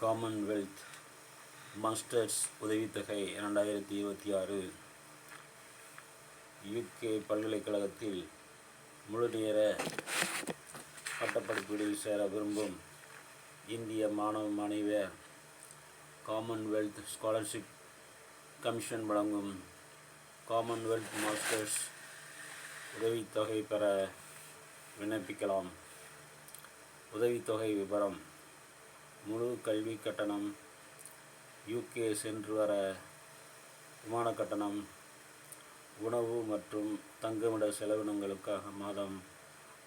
Commonwealth masters உதவித்தொகை இரண்டாயிரத்தி இருபத்தி ஆறு. யூகே பல்கலைக்கழகத்தில் முழுநேர பட்டப்படிப்புகளில் சேர விரும்பும் இந்திய மாணவ மாணவியர் காமன்வெல்த் ஸ்காலர்ஷிப் கமிஷன் வழங்கும் காமன்வெல்த் மாஸ்டர்ஸ் உதவித்தொகை பெற விண்ணப்பிக்கலாம். உதவித்தொகை விபரம் முழு கல்வி கட்டணம் யூகே சென்று வர விமான கட்டணம் உணவு மற்றும் தங்குமிட செலவினங்களுக்காக மாதம்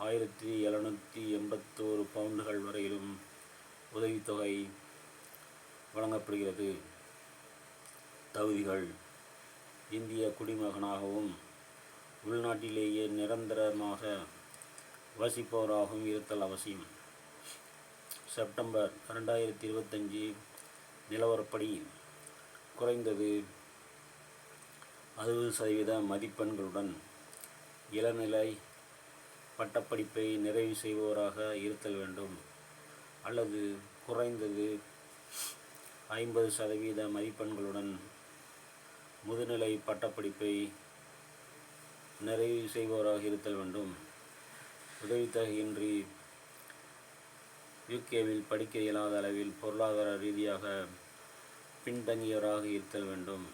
ஆயிரத்தி எழுநூற்றி எண்பத்தோரு பவுண்டுகள் வரையிலும் உதவித்தொகை வழங்கப்படுகிறது. தகுதிகள் இந்திய குடிமகனாகவும் உள்நாட்டிலேயே நிரந்தரமாக வசிப்பவராகவும் இருத்தல் அவசியம். செப்டம்பர் ரெண்டாயிரத்தி இருபத்தஞ்சி நிலவரப்படி குறைந்தது அறுபது சதவீத மதிப்பெண்களுடன் இளநிலை பட்டப்படிப்பை நிறைவு செய்பவராக இருத்தல் வேண்டும் அல்லது குறைந்தது ஐம்பது சதவீத மதிப்பெண்களுடன் முதுநிலை பட்டப்படிப்பை நிறைவு செய்பவராக இருத்தல் வேண்டும். உதவித்தொகையின்றி யூகேவில் படிக்க இயலாத அளவில் பொருளாதார ரீதியாக பின்தங்கியவராக இருத்தல் வேண்டும்.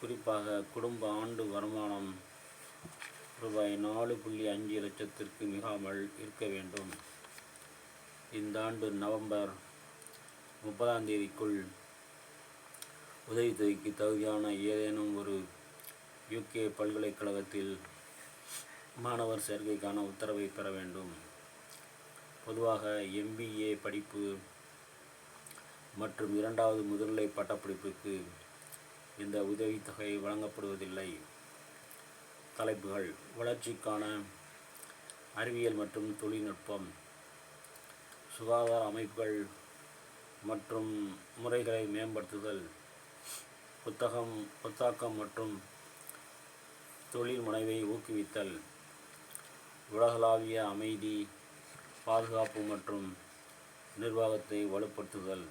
குறிப்பாக குடும்ப ஆண்டு வருமானம் ரூபாய் நாலு புள்ளி அஞ்சு லட்சத்திற்கு மிகாமல் இருக்க வேண்டும். இந்த ஆண்டு நவம்பர் முப்பதாம் தேதிக்குள் உதவித்தொகைக்கு தகுதியான ஏதேனும் ஒரு யூகே பல்கலைக்கழகத்தில் மாணவர் சேர்க்கைக்கான உத்தரவை பெற வேண்டும். பொதுவாக எம்பிஏ படிப்பு மற்றும் இரண்டாவது முதுநிலை பட்டப்படிப்புக்கு இந்த உதவித்தொகை வழங்கப்படுவதில்லை. தலைப்புகள். வளர்ச்சிக்கான அறிவியல் மற்றும் தொழில்நுட்பம். சுகாதார அமைப்புகள் மற்றும் முறைகளை மேம்படுத்துதல். புத்தகம் புத்தாக்கம் மற்றும் தொழில் முனைவை ஊக்குவித்தல். உலகளாவிய அமைதி பாதுகாப்பு மற்றும் நிர்வாகத்தை வலுப்படுத்துதல்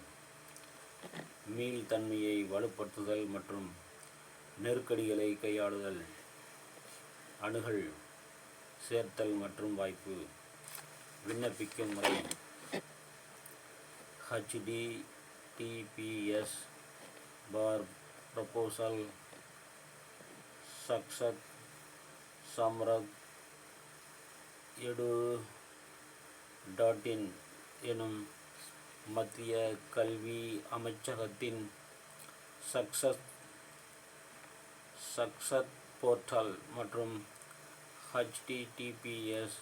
மீள்தன்மையை வலுப்படுத்துதல் மற்றும் நெருக்கடிகளை கையாளுதல் அணுகல் சேர்த்தல் மற்றும் வாய்ப்பு விண்ணப்பிக்கும் முறை ஹச்டிடிபிஎஸ் பார் proposal Sakshat Samarth edu dot in எனும் மத்திய கல்வி அமைச்சகத்தின் சக்சஸ் சக்சத் போர்ட்டல் மற்றும் HTTPS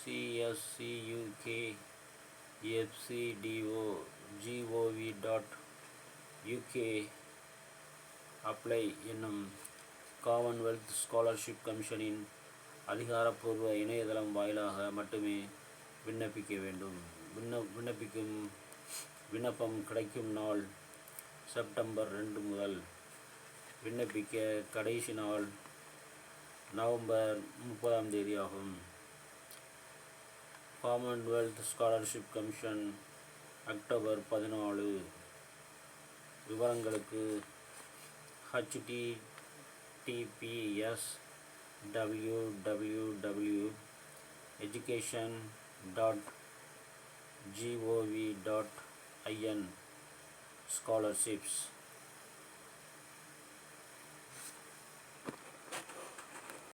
CSCUK FCDO GOV dot UK apply என்னும் காமன்வெல்த் ஸ்காலர்ஷிப் கமிஷனின் அதிகாரப்பூர்வ இணையதளம் வாயிலாக மட்டுமே விண்ணப்பிக்க வேண்டும். விண்ண விண்ணப்பிக்கும் விண்ணப்பம் கிடைக்கும் நாள் செப்டம்பர் ரெண்டு முதல் விண்ணப்பிக்க கடைசி நாள் நவம்பர் முப்பதாம் தேதி ஆகும். காமன்வெல்த் ஸ்காலர்ஷிப் கமிஷன் அக்டோபர் பதினாலு. விவரங்களுக்கு HTTPS W W W education dot GOV dot IN scholarships